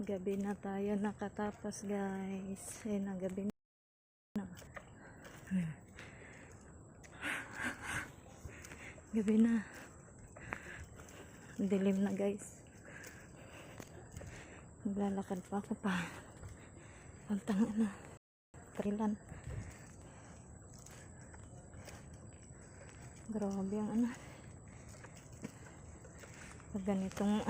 Gabi na tayo nakatapos guys. Ayun na gabi na. Gabi na. Dilim na guys. Maglalakad pa ako pa. Pantang na. Trilan. Grabe ang ano. Pag ganitong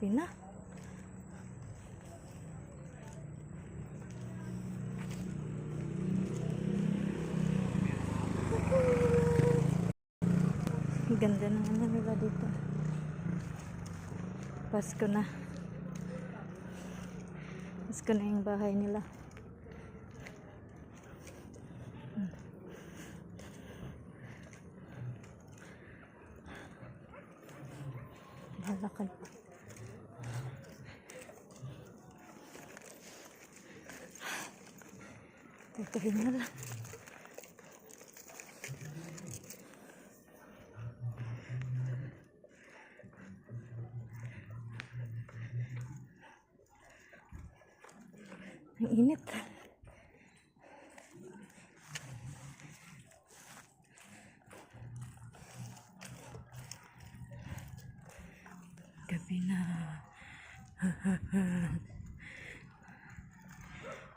gabi na. Ganda ng ano nila dito. Pasko na. Pasko na yung bahay nila. Lalakad pa. Tatahin na lang. Ang init. Gabi na.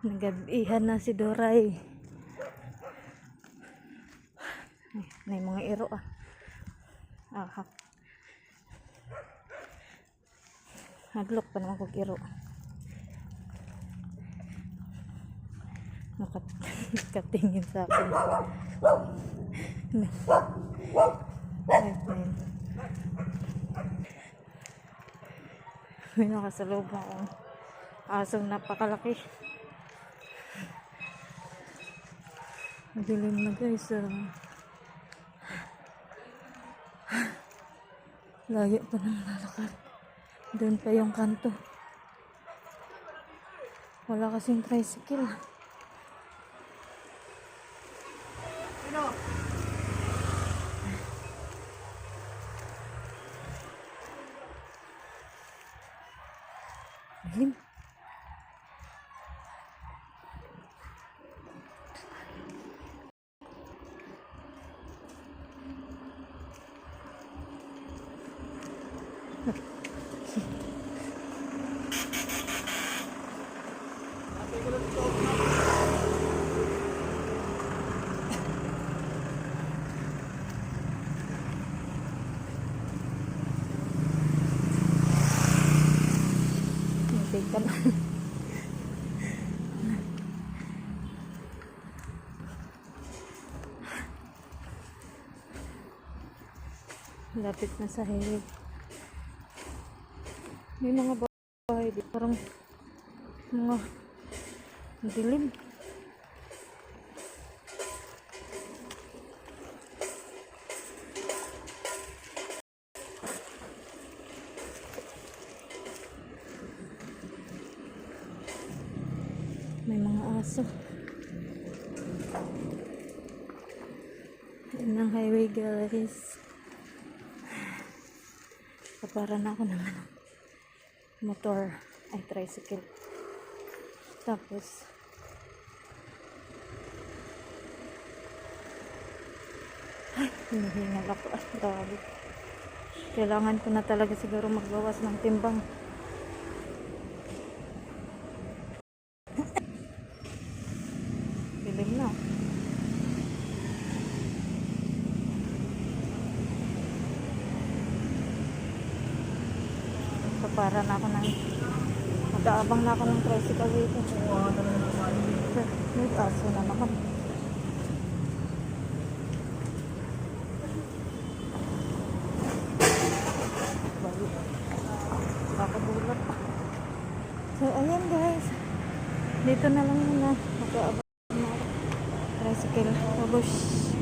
Nagabihan na si Doray. Ay, may mga iro ah. Ahak. Hadlok pa naman kong iro. Nakat nakatingin sa akin. Ay, ay. May nakasalubong asong napakalaki. Madilim na guys. ah. Layo pa ng lalakad. Doon pa yung kanto. Wala kasing tricycle. Dilim. Hintay ka na. Lapit na sa highway. May mga bahay dito. Parang mga dilim. May mga aso. Yan ang highway guys. Kapara na ako ano, motor. Ay, tricycle. Tapos, ay, hinihingal ako. Grabe. Kailangan ko na talaga siguro magbawas ng timbang. Dilim na. So, para na ako ng mag-aabang na ako ng tricycle dito. May aso na naman. Pa. So, ayan guys. Dito na lang muna. Mag-aabang na ako. Tricycle. Tapos,